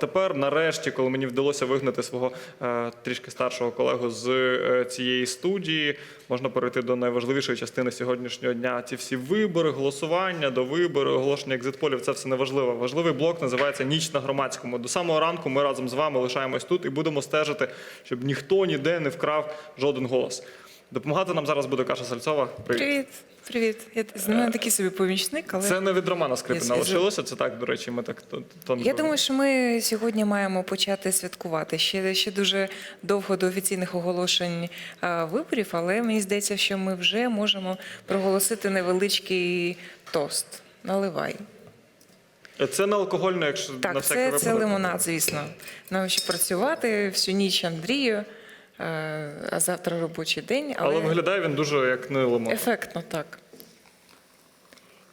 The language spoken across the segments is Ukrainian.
тепер, нарешті, коли мені вдалося вигнати свого е, трішки старшого колегу з е, цієї студії, можна перейти до найважливішої частини сьогоднішнього дня. Ці всі вибори, голосування, до вибору, оголошення екзитполів це все не важливо. Важливий блок називається Ніч на громадському. До самого ранку ми разом з вами лишаємось тут і будемо стежити, щоб ніхто ніде не вкрав жоден голос. Допомагати нам зараз буде Каша Сальцова. Привіт. Привіт, привіт. Я з мене такий собі помічник, але Це не від Романа Скрипіна Я- лишилося. Це так, до речі, ми так тон- тонко. я думаю, що ми сьогодні маємо почати святкувати. Ще ще дуже довго до офіційних оголошень а, виборів, але мені здається, що ми вже можемо проголосити невеличкий тост. Наливай. Це не алкогольне, якщо на Так, всякий це, випадок. це лимонад, звісно. Нам ще працювати всю ніч Андрію, е, а завтра робочий день. Але Але, виглядає він дуже як не лимон. ефектно так.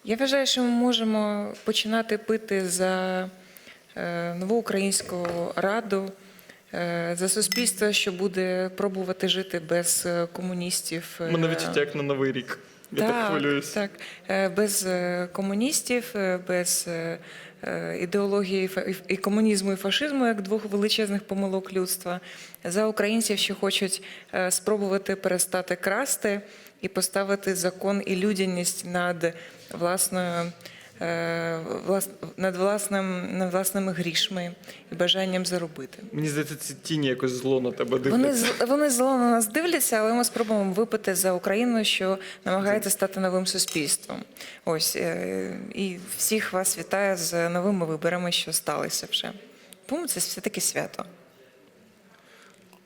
Я вважаю, що ми можемо починати пити за е, нову українську раду, е, за суспільство, що буде пробувати жити без е, комуністів. Мене е, відчуття як на Новий рік. Я так хвилююсь. так. Е, Без е, комуністів, е, без е, е, ідеології фа- і- і комунізму і фашизму як двох величезних помилок людства. За українців, що хочуть е, спробувати перестати красти і поставити закон і людяність над власною. Е, Над власним над власними грішми і бажанням заробити. Мені здається, ці тіні якось зло на тебе дивляться. з- вони зло на нас дивляться, але ми спробуємо випити за Україну, що намагається стати новим суспільством. Ось е, і всіх вас вітаю з новими виборами, що сталися вже. По-моєму, це все таки свято.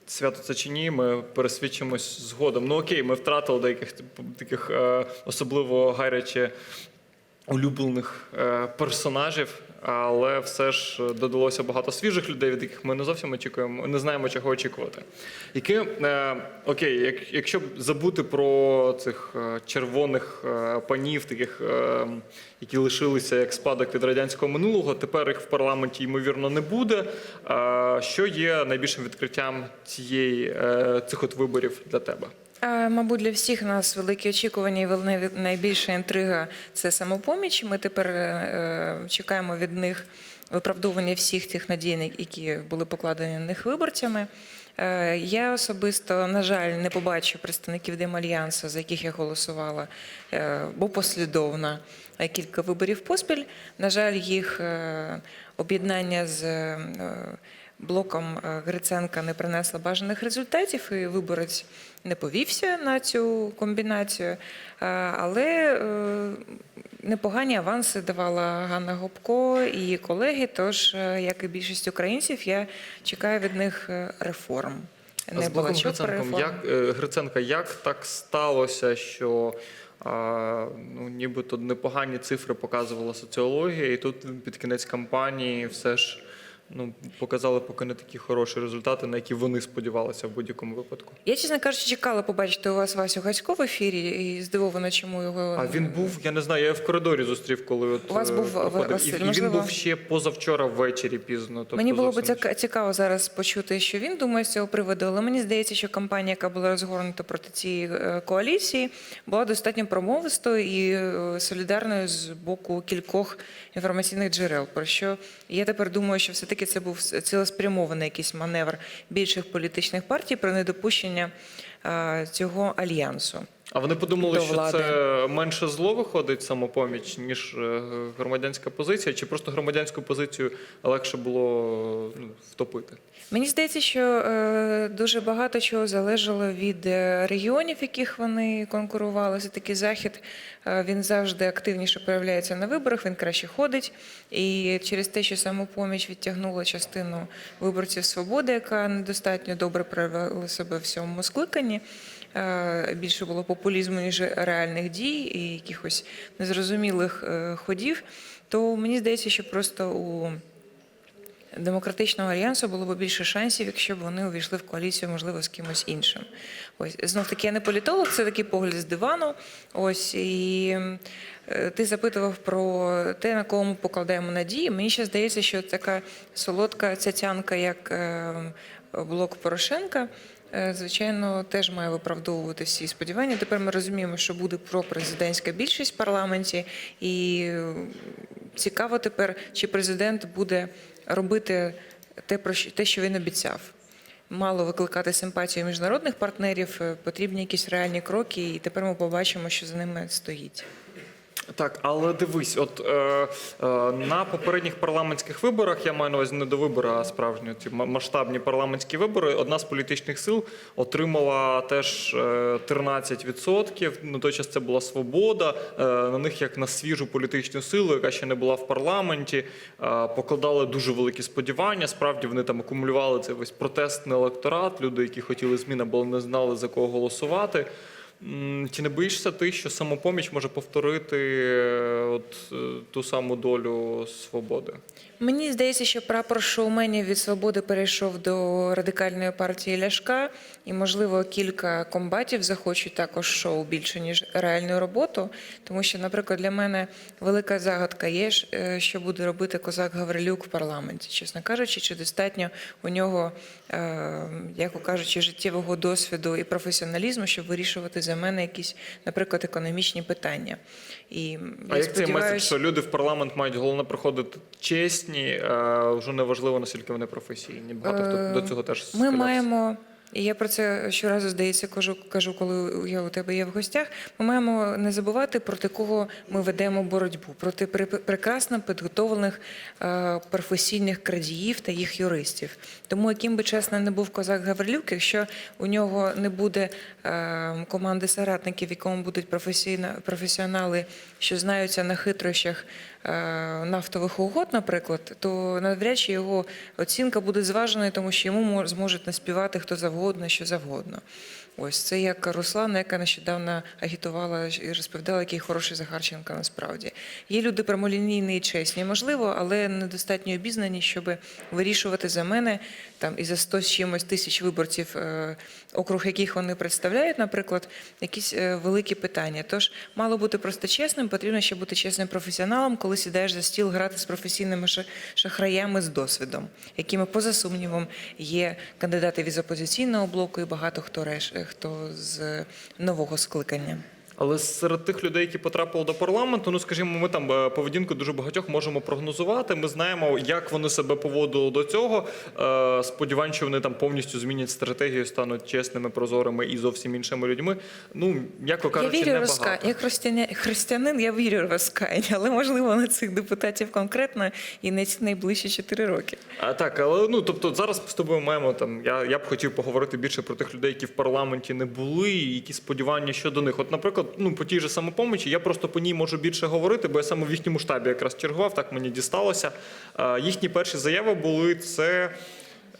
Свято це чи ні, ми пересвідчимось згодом. Ну окей, ми втратили деяких типу, таких е, особливо гаряче улюблених е, персонажів, але все ж е, додалося багато свіжих людей, від яких ми не зовсім очікуємо, не знаємо, чого очікувати. Яке, е, окей, як, якщо забути про цих е, червоних е, панів, таких, е, які лишилися як спадок від радянського минулого, тепер їх в парламенті ймовірно не буде. Е, що є найбільшим відкриттям цієї е, цих от виборів для тебе? А, Мабуть, для всіх нас великі очікування і найбільша інтрига це самопоміч. Ми тепер е, чекаємо від них виправдовування всіх тих надій, які були покладені на них виборцями. Е, Я особисто, на жаль, не побачу представників Демальянсу, за яких я голосувала, е, бо послідовна е, кілька виборів поспіль. На жаль, їх е, об'єднання з е, блоком е, Гриценка не принесло бажаних результатів, і виборець не повівся на цю комбінацію. Е, Але е, непогані аванси давала Ганна Гопко і колеги. Тож, е, як і більшість українців, я чекаю від них реформ. А Не з Богом Гриценком, як, Гриценка, як так сталося, що а, ну, нібито непогані цифри показувала соціологія, і тут під кінець кампанії все ж ну, показали поки не такі хороші результати, на які вони сподівалися в будь-якому випадку. Я, чесно кажучи, чекала побачити у вас Васю Гацько в ефірі і здивована, чому його А він був, я не знаю, я в коридорі зустрів, коли от У вас е, був, проходив. Василь, і, і він можливо- був ще позавчора ввечері пізно. Тобто Мені було б цікаво зараз почути, що він думає з цього приводу, але мені здається, що кампанія, яка була розгорнута проти цієї е, коаліції, була достатньо промовистою і е, солідарною з боку кількох інформаційних джерел. Про що я тепер думаю, що все-таки це був цілеспрямований якийсь маневр більших політичних партій про недопущення цього альянсу. А вони подумали, що влади. це менше зло виходить самопоміч, ніж е, громадянська позиція, чи просто громадянську позицію легше було ну, втопити? Мені здається, що е, дуже багато чого залежало від е, регіонів, в яких вони конкурували. Це такий захід. Е, він завжди активніше проявляється на виборах, він краще ходить. І через те, що самопоміч відтягнула частину виборців свободи, яка недостатньо добре проявила себе в цьому скликанні. е, Більше було популізму, ніж реальних дій і якихось незрозумілих е, ходів. То мені здається, що просто у демократичного альянсу було б більше шансів, якщо б вони увійшли в коаліцію, можливо, з кимось іншим. Ось знов таки я не політолог, це такий погляд з дивану. Ось і е, ти запитував про те, на кого ми покладаємо надії. Мені ще здається, що така солодка цяцянка, як е, блок Порошенка. е, Звичайно, теж має виправдовувати всі сподівання. Тепер ми розуміємо, що буде пропрезидентська більшість в парламенті, і цікаво тепер, чи президент буде робити те, про те, що він обіцяв. Мало викликати симпатію міжнародних партнерів, е, потрібні якісь реальні кроки, і тепер ми побачимо, що за ними стоїть. Так, але дивись, от е, е, на попередніх парламентських виборах, я маю на увазі не до вибору, а справжні ці масштабні парламентські вибори. Одна з політичних сил отримала теж е, 13%. На той час це була свобода. Е, на них як на свіжу політичну силу, яка ще не була в парламенті, е, покладали дуже великі сподівання. Справді вони там акумулювали цей весь протестний електорат. Люди, які хотіли змін, або не знали за кого голосувати. Чи не боїшся ти, що самопоміч може повторити е, от е, ту саму долю свободи? Мені здається, що прапор шоуменів від свободи перейшов до радикальної партії Ляшка, і, можливо, кілька комбатів захочуть також шоу більше ніж реальну роботу. Тому що, наприклад, для мене велика загадка є, е, що буде робити козак Гаврилюк в парламенті. Чесно кажучи, чи достатньо у нього, е, як кажучи, життєвого досвіду і професіоналізму, щоб вирішувати за мене якісь, наприклад, економічні питання. І А як цей меседж, що люди в парламент мають головне приходити чесні, е, вже не важливо, наскільки вони професійні. Багато хто до цього теж Ми маємо, і я про це щоразу здається, кажу, кажу, коли я у тебе є в гостях. Ми маємо не забувати проти кого ми ведемо боротьбу проти пре- прекрасно підготовлених е, професійних крадіїв та їх юристів. Тому, яким би чесно не був козак Гаврилюк, якщо у нього не буде е, команди соратників, в якому будуть професійно професіонали, що знаються на хитрощах нафтових угод, наприклад, то навряд чи його оцінка буде зваженою, тому що йому мож- зможуть наспівати хто завгодно, що завгодно. Ось це як Руслана, яка нещодавно агітувала і розповідала, який хороший Захарченко насправді. Є люди прямолінійні і чесні, можливо, але недостатньо обізнані, щоб вирішувати за мене там і за 100 з чимось тисяч виборців, е, округ яких вони представляють, наприклад, якісь е, великі питання. Тож мало бути просто чесним, потрібно ще бути чесним професіоналом, коли сідаєш за стіл грати з професійними ша- шахраями з досвідом, якими, поза сумнівом, є кандидати від опозиційного блоку і багато хто реш, е, хто з нового скликання. Але серед тих людей, які потрапили до парламенту, ну скажімо, ми там е, поведінку дуже багатьох можемо прогнозувати. Ми знаємо, як вони себе поводили до цього. Е, Сподівань, що вони там повністю змінять стратегію, стануть чесними, прозорими і зовсім іншими людьми. Ну, м'яко кажучи, я вірю розкаяння. Як християня- християнин, я вірю в розкаяння, але можливо на цих депутатів конкретно і не ці найближчі 4 роки. А, так, але ну тобто зараз з тобою маємо там. Я, я б хотів поговорити більше про тих людей, які в парламенті не були, і які сподівання щодо них. От, наприклад, ну по тій же самопомочі, я просто по ній можу більше говорити, бо я саме в їхньому штабі якраз чергував, так мені дісталося. Їхні перші заяви були це.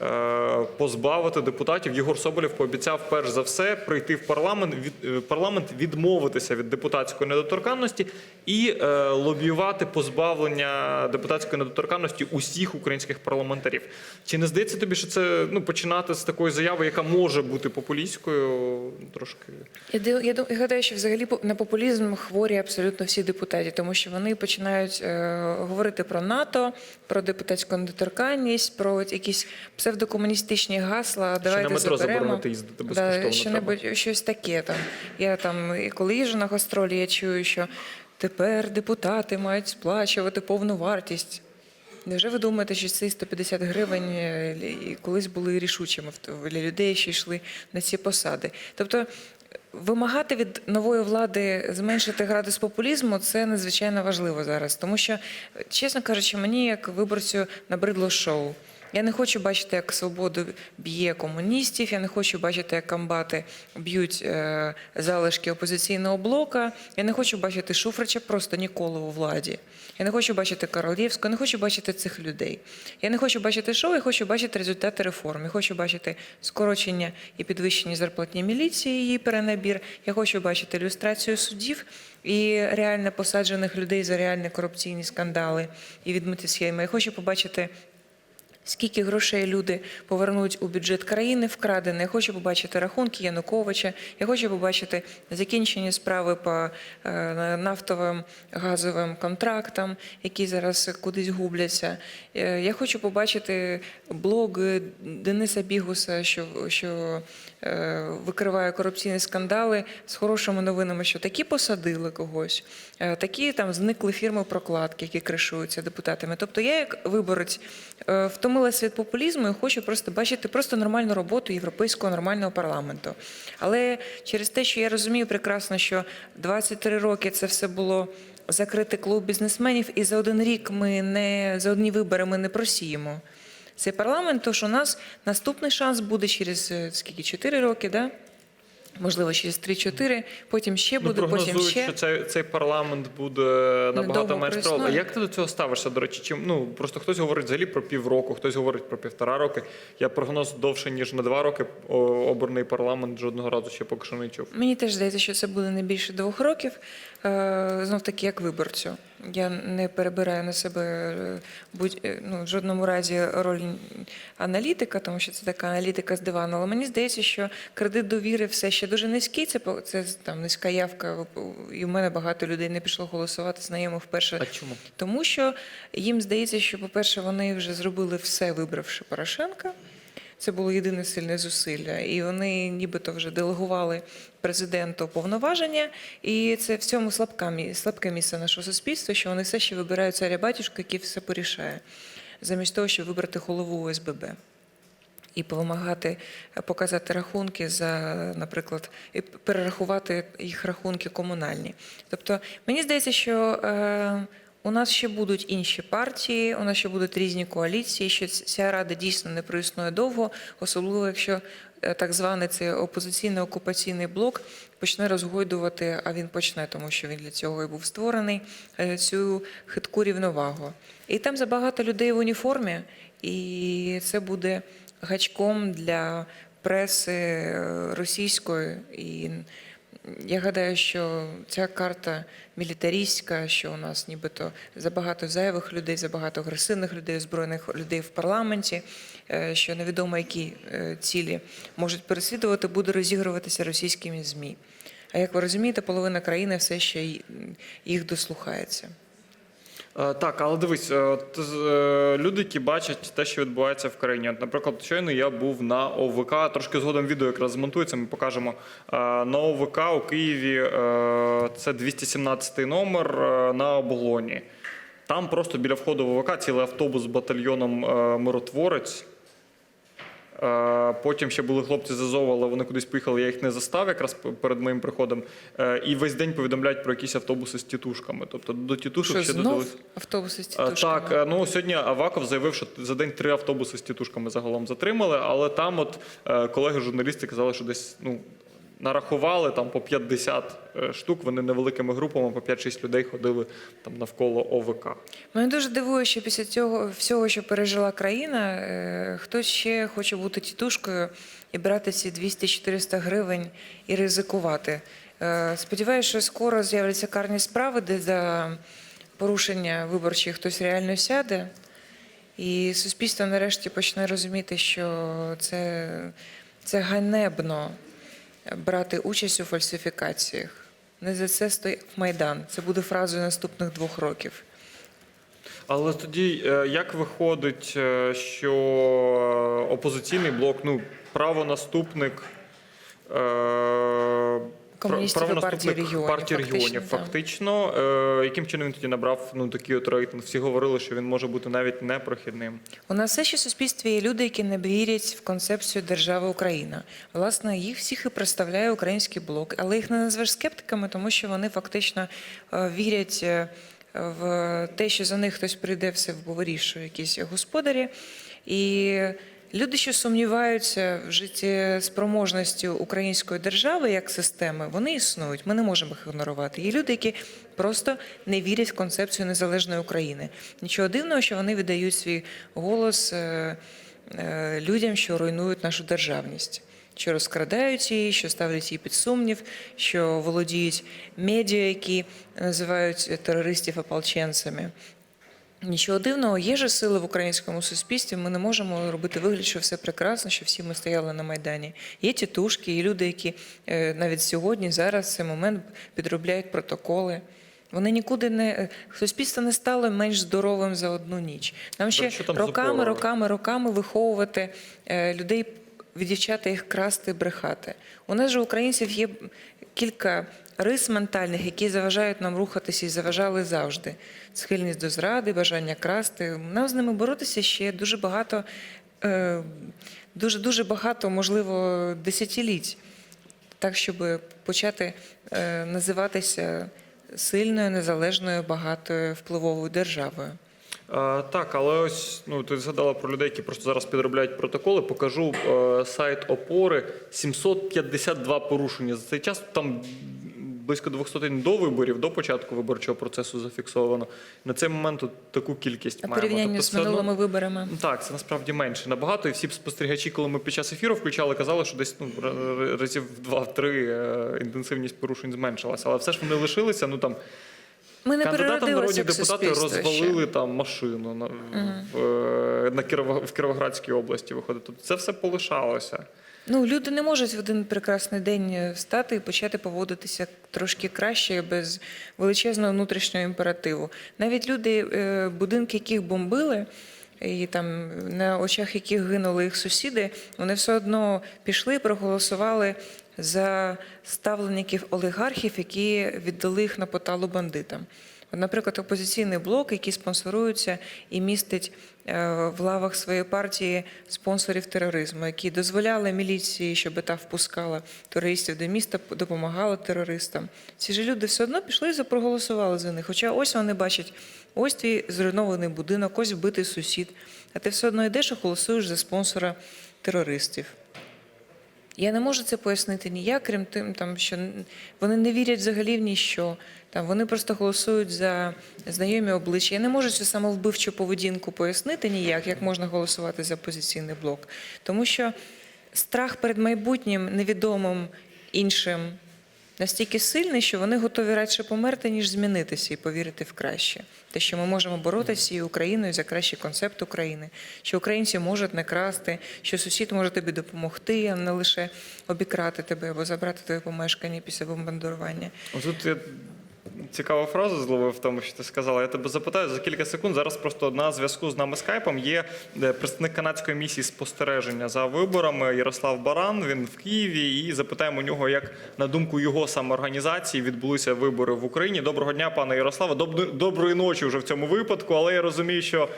Е, Позбавити депутатів Єгор Соболєв пообіцяв перш за все прийти в парламент від е, парламент відмовитися від депутатської недоторканності і е, лобіювати позбавлення депутатської недоторканності усіх українських парламентарів. Чи не здається тобі, що це ну починати з такої заяви, яка може бути популістською, трошки Я, я, гадаю, що взагалі на популізм хворі абсолютно всі депутати, тому що вони починають е, говорити про НАТО, про депутатську недоторканність, про якісь псевдокомуністичні гасла. що Давайте на метро заберемо. заборонити їздити безкоштовно. Да, що-небудь, щось таке там. Я там, і коли їжджу на гастролі, я чую, що тепер депутати мають сплачувати повну вартість. Невже ви думаєте, що ці 150 гривень е, колись були рішучими для людей, що йшли на ці посади? Тобто вимагати від нової влади зменшити градус популізму це надзвичайно важливо зараз. Тому що, чесно кажучи, мені як виборцю набридло шоу. Я не хочу бачити, як свободу б'є комуністів. Я не хочу бачити, як комбати б'ють е, залишки опозиційного блока. Я не хочу бачити Шуфрича просто ніколи у владі. Я не хочу бачити Королєвську, я не хочу бачити цих людей. Я не хочу бачити шоу, я хочу бачити результати реформ. Я хочу бачити скорочення і підвищення зарплатні міліції, її перенабір. Я хочу бачити ілюстрацію суддів і реально посаджених людей за реальні корупційні скандали і відмити схеми. Я хочу побачити Скільки грошей люди повернуть у бюджет країни вкрадене? Я хочу побачити рахунки Януковича. Я хочу побачити закінчені справи по е, нафтовим газовим контрактам, які зараз кудись губляться. Е, Я хочу побачити блог Дениса Бігуса, що, що е, викриває корупційні скандали з хорошими новинами, що такі посадили когось, такі там зникли фірми прокладки, які кришуються депутатами. Тобто я як виборець е, втомилася від популізму і хочу просто бачити просто нормальну роботу європейського нормального парламенту. Але через те, що я розумію прекрасно, що 23 роки це все було закритий клуб бізнесменів, і за один рік ми не за одні вибори ми не просіємо. Цей парламент, тож у нас наступний шанс буде через е, скільки 4 роки, да? Можливо, через 3-4, потім ще Ну, буде, потім прогнозують, ще. що цей, цей парламент буде набагато менш. А як ти до цього ставишся? До речі, чим ну просто хтось говорить взагалі про півроку, хтось говорить про півтора роки. Я прогноз довше ніж на два роки. Обраний парламент жодного разу ще поки що не чув. Мені теж здається, що це буде не більше двох років. Знов таки, як виборцю. Я не перебираю на себе е, будь е, ну, в жодному разі роль аналітика, тому що це така аналітика з дивану. Але мені здається, що кредит довіри все ще дуже низький. Це це там низька явка. І в мене багато людей не пішло голосувати знайомих вперше. А чому? Тому що їм здається, що, по-перше, вони вже зробили все, вибравши Порошенка. Це було єдине сильне зусилля, і вони нібито вже делегували президенту повноваження. І це в цьому слабка слабке місце нашого суспільства, що вони все ще вибирають царя батюшка, який все порішає, замість того, щоб вибрати голову ОСББ. І вимагати показати рахунки за, наприклад, і перерахувати їх рахунки комунальні. Тобто, мені здається, що е, у нас ще будуть інші партії, у нас ще будуть різні коаліції, що ця рада дійсно не проіснує довго, особливо якщо е, так званий цей опозиційний окупаційний блок почне розгойдувати, а він почне, тому що він для цього і був створений, е, цю хитку рівновагу. І там забагато людей в уніформі, і це буде гачком для преси е, російської. І я гадаю, що ця карта мілітаристська, що у нас нібито забагато зайвих людей, забагато агресивних людей, озброєних людей в парламенті, е, що невідомо які е, цілі можуть переслідувати, буде розігруватися російськими ЗМІ. А як ви розумієте, половина країни все ще їх дослухається. Е, Так, але дивись, е, от, е, люди, які бачать те, що відбувається в країні. От, наприклад, щойно я був на ОВК, трошки згодом відео якраз змонтується, ми покажемо. На ОВК у Києві це 217 номер на оболоні. Там просто біля входу в ОВК цілий автобус з батальйоном миротворець. Е, Потім ще були хлопці з Азова, але вони кудись поїхали, я їх не застав якраз перед моїм приходом. Е, І весь день повідомляють про якісь автобуси з тітушками. Тобто до тітушок Що ще знов додались. автобуси з Е, тітушками? Так, ну сьогодні Аваков заявив, що за день три автобуси з тітушками загалом затримали, але там от колеги журналісти казали, що десь ну. Нарахували там по 50 е, штук, вони невеликими групами, по 5-6 людей ходили там навколо ОВК. Мене дуже дивує, що після цього всього, що пережила країна, е, хтось ще хоче бути тітушкою і брати ці 200-400 гривень і ризикувати. Е, Сподіваюся, що скоро з'являться карні справи, де за порушення виборчих хтось реально сяде. І суспільство нарешті почне розуміти, що це, це ганебно брати участь у фальсифікаціях. Не за це стоїть Майдан. Це буде фразою наступних двох років. Але тоді е, як виходить, е, що е, опозиційний блок, ну правонаступник е, Комуністів і партії регіонів, партії фактично, регіонів, фактично, е, яким чином він тоді набрав ну такий от рейтинг? Всі говорили, що він може бути навіть непрохідним. У нас все ще в суспільстві є люди, які не вірять в концепцію держави Україна. Власне, їх всіх і представляє український блок, але їх не назвеш скептиками, тому що вони фактично е, вірять е, в те, що за них хтось прийде, все вирішує якісь господарі. І люди, що сумніваються в життєспроможності української держави як системи, вони існують. Ми не можемо їх ігнорувати. Є люди, які просто не вірять в концепцію незалежної України. Нічого дивного, що вони віддають свій голос е, е, людям, що руйнують нашу державність. Що розкрадають її, що ставлять її під сумнів, що володіють медіа, які називають терористів ополченцями. Нічого дивного, є же сили в українському суспільстві. Ми не можемо робити вигляд, що все прекрасно, що всі ми стояли на майдані. Є тітушки, є люди, які е, навіть сьогодні, зараз в цей момент підробляють протоколи. Вони нікуди не е, суспільство не стало менш здоровим за одну ніч. Нам ще там роками, роками, роками виховувати е, людей, відівчати їх красти, брехати. У нас же українців є кілька рис ментальних, які заважають нам рухатися і заважали завжди. Схильність до зради, бажання красти. Нам з ними боротися ще дуже багато, е, дуже дуже багато, можливо, десятиліть. Так, щоб почати е, називатися сильною, незалежною, багатою впливовою державою. Е, Так, але ось ну ти згадала про людей, які просто зараз підробляють протоколи. Покажу е, сайт опори 752 порушення за цей час. Там близько 200 день до виборів, до початку виборчого процесу зафіксовано. На цей момент от таку кількість А маємо. порівняння Тобто з минулими виборами. Так, це насправді менше набагато. І всі спостерігачі, коли ми під час ефіру включали, казали, що десь ну, разів два-три е, інтенсивність порушень зменшилася. Але все ж вони лишилися. Ну там Ми не кандидатам народні депутати суспільство ще. розвалили там машину на, в, е, на Кірово, в Кіровоградській області. Виходить, тобто це все полишалося. Ну, люди не можуть в один прекрасний день встати і почати поводитися трошки краще без величезного внутрішнього імперативу. Навіть люди, е, будинки яких бомбили, і там на очах яких гинули їх сусіди, вони все одно пішли і проголосували за ставленників олігархів, які віддали їх на поталу бандитам. Наприклад, опозиційний блок, який спонсорується і містить е, в лавах своєї партії спонсорів тероризму, які дозволяли міліції, щоб та впускала терористів до міста, допомагала терористам. Ці ж люди все одно пішли і проголосували за них. Хоча ось вони бачать, ось твій зруйнований будинок, ось вбитий сусід, а ти все одно йдеш і голосуєш за спонсора терористів. Я не можу це пояснити ніяк, крім тим, там, що вони не вірять взагалі в ніщо. Там, вони просто голосують за знайомі обличчя. Я не можу цю самовбивчу поведінку пояснити ніяк, як можна голосувати за опозиційний блок. Тому що страх перед майбутнім, невідомим іншим, настільки сильний, що вони готові радше померти, ніж змінитися і повірити в краще. Те, що ми можемо боротися і Україною за кращий концепт України, що українці можуть не красти, що сусід може тобі допомогти, а не лише обікрати тебе або забрати твоє помешкання після бомбардування. Отут Тут я цікаву фразу зловив тому, що ти сказала. Я тебе запитаю за кілька секунд. Зараз просто на зв'язку з нами скайпом є е, представник канадської місії спостереження за виборами Ярослав Баран. Він в Києві і запитаємо у нього, як на думку його самоорганізації відбулися вибори в Україні. Доброго дня, пане Ярославе. Доброї ночі вже в цьому випадку, але я розумію, що.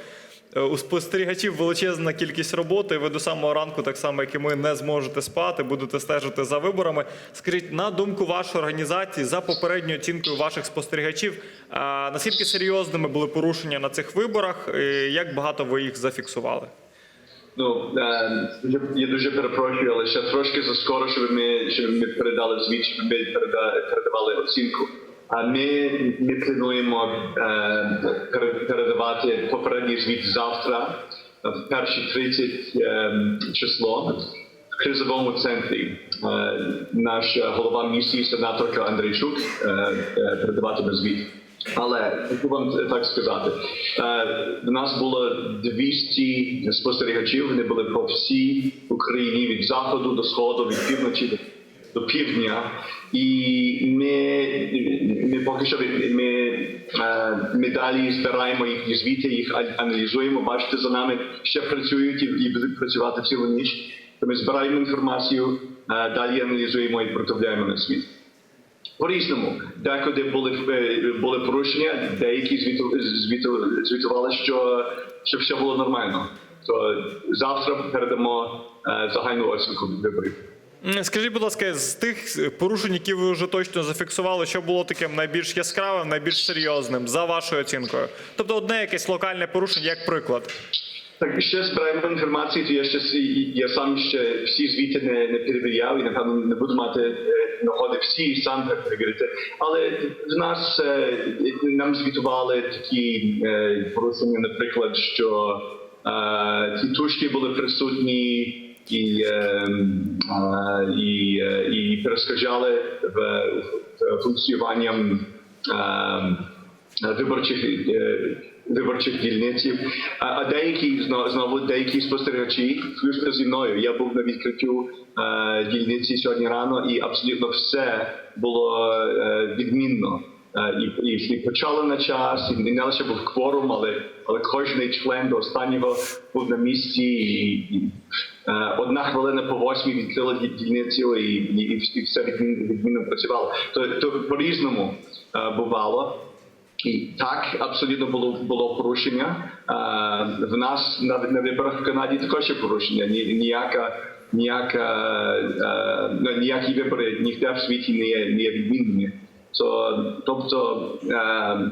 Е, У спостерігачів величезна кількість роботи. Ви до самого ранку, так само як і ми, не зможете спати, будете стежити за виборами. Скажіть, на думку вашої організації, за попередньою оцінкою ваших спостерігачів, а, наскільки серйозними були порушення на цих виборах? і Як багато ви їх зафіксували? Ну, е, я- дуже перепрошую, але ще трошки заскоро, щоб ми, щоб ми передали звіт, щоб ми переда- передавали оцінку. А ми, ми плануємо е, пере- попередній звіт завтра, в перші 30 е, число в кризовому центрі. Наш голова місії, сенаторка Андрійчук, передаватиме звіт. Але хочу вам так сказати, в нас було 200 спостерігачів. Вони були по всій Україні від заходу до сходу, від півночі до, до півдня. І ми, ми поки що ми, ми далі збираємо їхні звіти, їх аналізуємо. Бачите, за нами ще працюють і, і будуть працювати цілу ніч. То ми збираємо інформацію, далі аналізуємо і противляємо на світ. По-різному. Декуди були, були порушення, деякі звіту, звіту, звітували, що, що все було нормально. То завтра передамо загальну оцінку виборів. Скажіть, будь ласка, з тих порушень, які ви вже точно зафіксували, що було таким найбільш яскравим, найбільш серйозним за вашою оцінкою? Тобто одне якесь локальне порушення, як приклад. Так, ще збираємо інформацію, то я ще я сам ще всі звіти не, не перевіряв і напевно не буду мати е, нагоди всі сам перевірити. Але в нас е, нам звітували такі е, порушення, наприклад, що е, ті тушки були присутні і, е, е, і, е, і перешкоджали в, в функціонуванням е, виборчих е, виборчих дільниців. А, деякі знову, деякі спостерігачі, включно зі мною. Я був на відкриттю е, дільниці сьогодні рано, і абсолютно все було відмінно. Е, І, і, і почали на час, і не лише був кворум, але, але кожен член до останнього був на місці. І, і, е, одна хвилина по восьмій відкрили ді- дільницю, і, і, і все відмінно, працювало. То, то по-різному е, бувало. І так абсолютно було було порушення. В нас на, на виборах в Канаді також є порушення. Ні, ніяка ніяка ну, ніякі вибори ніде в світі не є, не є відмінними. То, тобто е,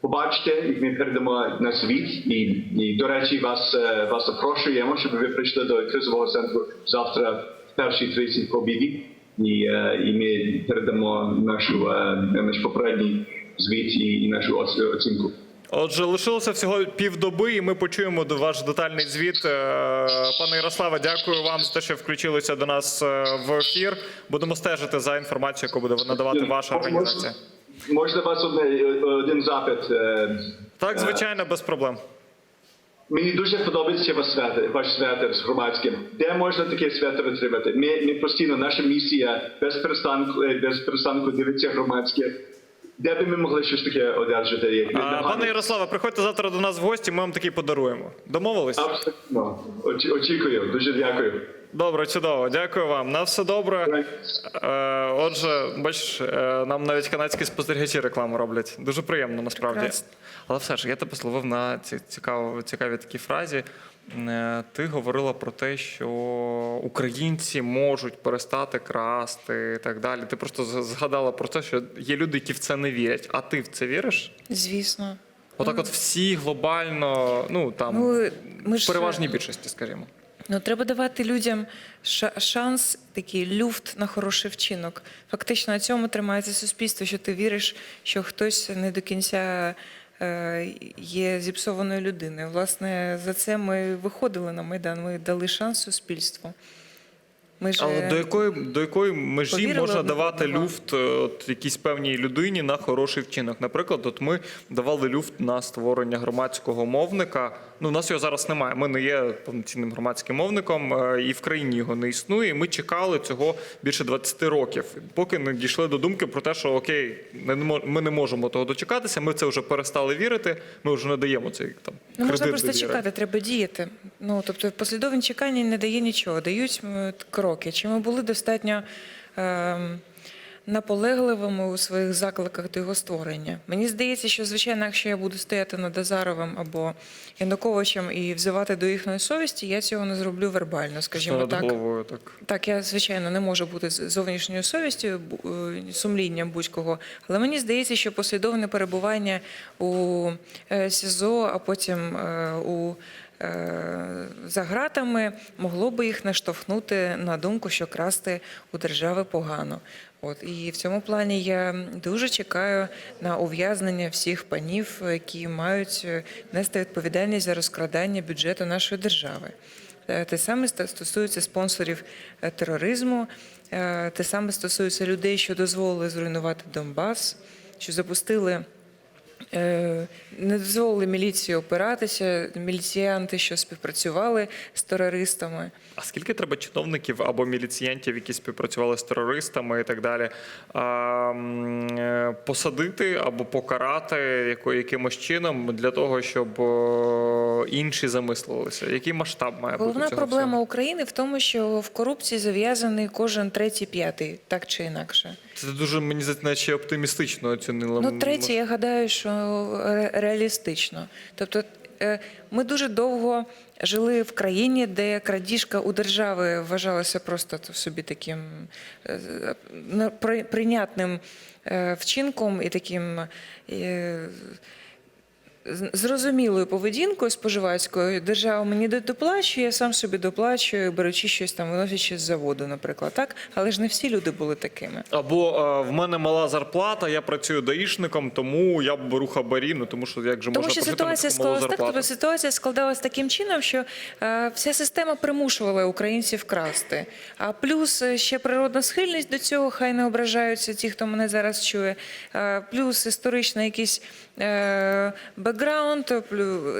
побачите, як ми передамо на світ, і, і до речі, вас е, вас запрошуємо, щоб ви прийшли до кризового центру завтра в перші 30 по обіді. І, е, і ми передамо нашу наш попередній звіт і, і нашу оцінку. Отже, лишилося всього півдоби, і ми почуємо ваш детальний звіт. Е, Пане Ярославе, дякую вам за те, що включилися до нас е, в ефір. Будемо стежити за інформацією, яку буде надавати ваша організація. Можна вас одне один запит? е, Так, звичайно, без проблем. Мені дуже подобається ваш святер, ваш святер з громадським. Де можна таке святер отримати? Ми, ми постійно, наша місія без перестанку, е, без перестанку дивиться громадське. Де би ми могли щось таке одержати? Як А, Пане Ярославе, приходьте завтра до нас в гості. Ми вам такий подаруємо. Домовились? Абсолютно. Очі- Очікую. Дуже дякую. Добре, чудово. Дякую вам. На все добре. Е, Отже, бачиш, е, нам навіть канадські спостерігачі рекламу роблять. Дуже приємно насправді. Прекрасно. Але все ж я тебе словив на ці цікаво, цікавій такій фразі. Е, Ти говорила про те, що українці можуть перестати красти і так далі. Ти просто згадала про те, що є люди, які в це не вірять. А ти в це віриш? Звісно. Отак, от всі глобально, ну там Ну, ми в ж переважній більшості, скажімо. Ну, треба давати людям шанс, такий люфт на хороший вчинок. Фактично на цьому тримається суспільство, що ти віриш, що хтось не до кінця е, є зіпсованою людиною. Власне, за це ми виходили на майдан. Ми дали шанс суспільству. Ми ж Але е, до якої до якої межі повірили можна давати одного. люфт е, от, якійсь певній людині на хороший вчинок? Наприклад, от ми давали люфт на створення громадського мовника. Ну, у нас його зараз немає. Ми не є повноцінним громадським мовником, е, і в країні його не існує. І Ми чекали цього більше 20 років, поки не дійшли до думки про те, що окей, ми не можемо того дочекатися. Ми в це вже перестали вірити. Ми вже не даємо цей там Ну, можна просто довіри. чекати, треба діяти. Ну, тобто, послідовне чекання не дає нічого, дають кроки. Чи ми були достатньо ем, наполегливими у своїх закликах до його створення? Мені здається, що, звичайно, якщо я буду стояти над Азаровим або Януковичем і взивати до їхньої совісті, я цього не зроблю вербально, скажімо Над так. головою так. Так, я звичайно не можу бути зовнішньою совістю, е, сумлінням будь-кого, але мені здається, що послідовне перебування у е, СІЗО, а потім е, у за ґратами могло би їх наштовхнути на думку, що красти у держави погано. От і в цьому плані я дуже чекаю на ув'язнення всіх панів, які мають е, нести відповідальність за розкрадання бюджету нашої держави. Е, Те саме стосується спонсорів е, тероризму, е, те саме стосується людей, що дозволили зруйнувати Донбас, що запустили. Е, Не дозволили міліції опиратися, міліціянти, що співпрацювали з терористами. А скільки треба чиновників або міліціянтів, які співпрацювали з терористами і так далі, е, посадити або покарати якимось чином для того, щоб інші замислилися? Який масштаб має бути Головна цього проблема всього? України в тому, що в корупції зав'язаний кожен третій, п'ятий, так чи інакше. Це дуже мені наче оптимістично оцінили. Ну, третє, я гадаю, що реалістично. Тобто, е, ми дуже довго жили в країні, де крадіжка у держави вважалася просто собі таким е, прийнятним е, вчинком і таким. Зрозумілою поведінкою споживацькою держава мені доплачує, я сам собі доплачую, беручи щось там, виносячи з заводу, наприклад, так. Але ж не всі люди були такими. Або е, в мене мала зарплата, я працюю даїшником, тому я беру хабарі, ну тому що як же Тому можна що ситуація склалась так, тобто ситуація складалась таким чином, що е, вся система примушувала українців красти. А плюс е, ще природна схильність до цього, хай не ображаються ті, хто мене зараз чує. Е, плюс історичний якийсь е, бекграунд,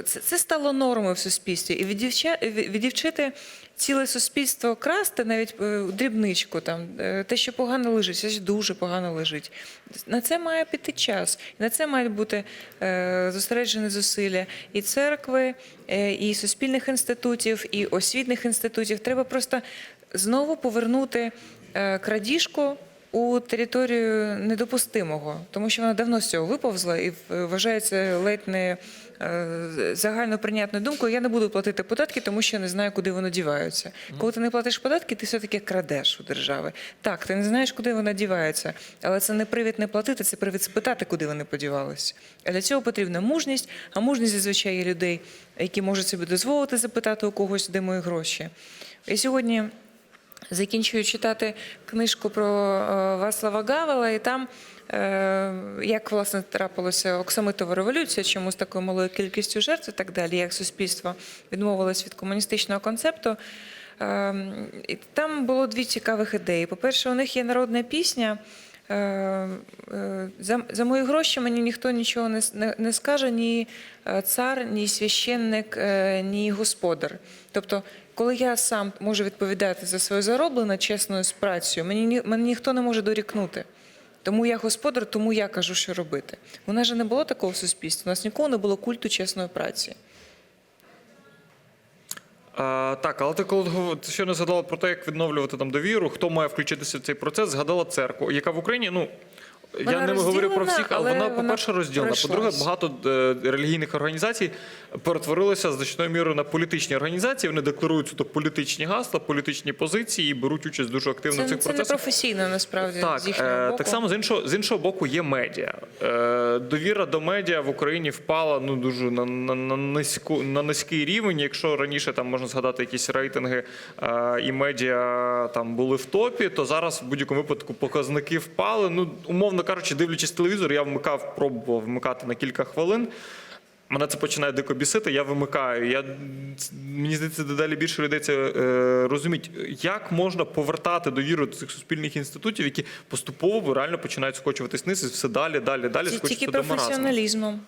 це, стало нормою в суспільстві. І віддівча, від- віддівчити ціле суспільство красти, навіть е, дрібничку, там, е, те, що погано лежить, це ж дуже погано лежить. На це має піти час. На це мають бути е, зосереджені зусилля і церкви, і суспільних інститутів, і освітних інститутів. Треба просто знову повернути крадіжку у територію недопустимого, тому що вона давно з цього виповзла і вважається ледь не е, загальноприйнятною думкою. Я не буду платити податки, тому що не знаю, куди вони діваються. Коли ти не платиш податки, ти все-таки крадеш у держави. Так, ти не знаєш, куди вона дівається, але це не привід не платити, це привід спитати, куди вони подівалися. А для цього потрібна мужність, а мужність зазвичай є людей, які можуть собі дозволити запитати у когось, де мої гроші. І сьогодні закінчую читати книжку про е, Васлава Гавела, і там, е, як власне трапилося Оксамитова революція, чому з такою малою кількістю жертв і так далі, як суспільство відмовилось від комуністичного концепту. Е, і Там було дві цікавих ідеї. По-перше, у них є народна пісня. За, за мої гроші мені ніхто нічого не, не, не скаже, ні цар, ні священник, ні господар. Тобто, коли я сам можу відповідати за своє зароблене чесною з працею, мені, ні- мене ніхто не може дорікнути. Тому я господар, тому я кажу, що робити. У нас же не було такого в суспільстві. У нас ніколи не було культу чесної праці. А, так, але ти коли ти ще не згадала про те, як відновлювати там довіру, хто має включитися в цей процес, згадала церкву, яка в Україні, ну. Вона я не говорю про всіх, але, але вона, вона по-перше, розділена. По-друге, багато е, релігійних організацій перетворилися значною мірою на політичні організації. Вони декларують суто політичні гасла, політичні позиції і беруть участь дуже активно в Це, цих це не процесах. професійно насправді Так, з е, боку. так само з іншого з іншого боку є медіа. Е, довіра до медіа в Україні впала ну дуже на, на, на низьку на низький рівень. Якщо раніше там можна згадати якісь рейтинги е, і медіа там були в топі, то зараз в будь-якому випадку показники впали. Ну умовно кажучи, дивлячись телевізор, я вмикав, пробував вмикати на кілька хвилин. Мене це починає дико бісити, я вимикаю. Я, мені здається, дедалі більше людей це е, розуміють. Як можна повертати довіру до цих суспільних інститутів, які поступово реально починають скочуватись вниз і все далі, далі, далі скочити Тільки професіоналізмом.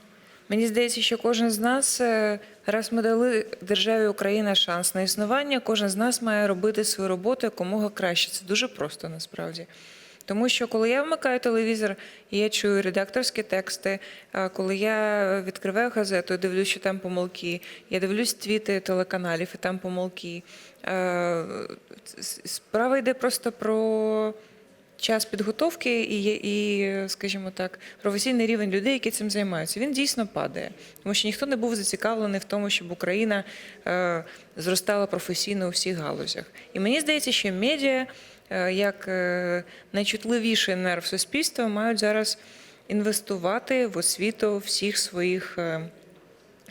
Мені здається, що кожен з нас, е, раз ми дали державі Україна шанс на існування, кожен з нас має робити свою роботу якомога краще. Це дуже просто насправді. Тому що коли я вмикаю телевізор, і я чую редакторські тексти. Коли я відкриваю газету, і дивлюсь, що там помилки. Я дивлюсь твіти телеканалів, і там помилки. Справа йде просто про час підготовки і, і, скажімо так, професійний рівень людей, які цим займаються, він дійсно падає. Тому що ніхто не був зацікавлений в тому, щоб Україна е, зростала професійно у всіх галузях. І мені здається, що медіа, як е, найчутливіший нерв суспільства, мають зараз інвестувати в освіту всіх своїх е,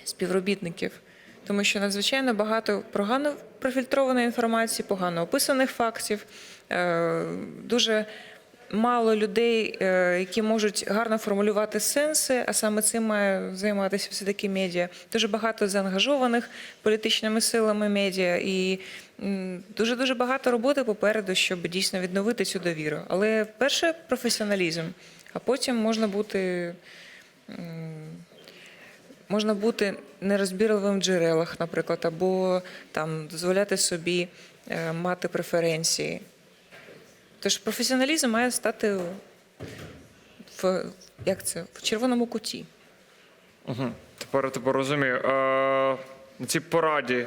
співробітників. Тому що надзвичайно багато погано профільтрованої інформації, погано описаних фактів, е, дуже мало людей, е, які можуть гарно формулювати сенси, а саме цим має займатися все-таки медіа. Дуже багато заангажованих політичними силами медіа і дуже дуже багато роботи попереду, щоб дійсно відновити цю довіру. Але перше професіоналізм, а потім можна бути. Можна бути нерозбірливим в джерелах, наприклад, або там дозволяти собі е, мати преференції. Тож професіоналізм має стати в, як це, в червоному куті. Угу. Тепер тепер розумію. Е, на цій пораді е,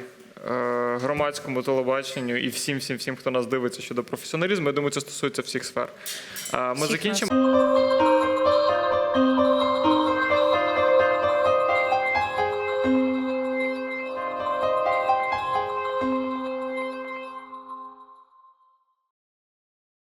громадському телебаченню і всім, всім, всім, хто нас дивиться щодо професіоналізму, я думаю, це стосується всіх сфер. Ми Всіх нас. закінчимо.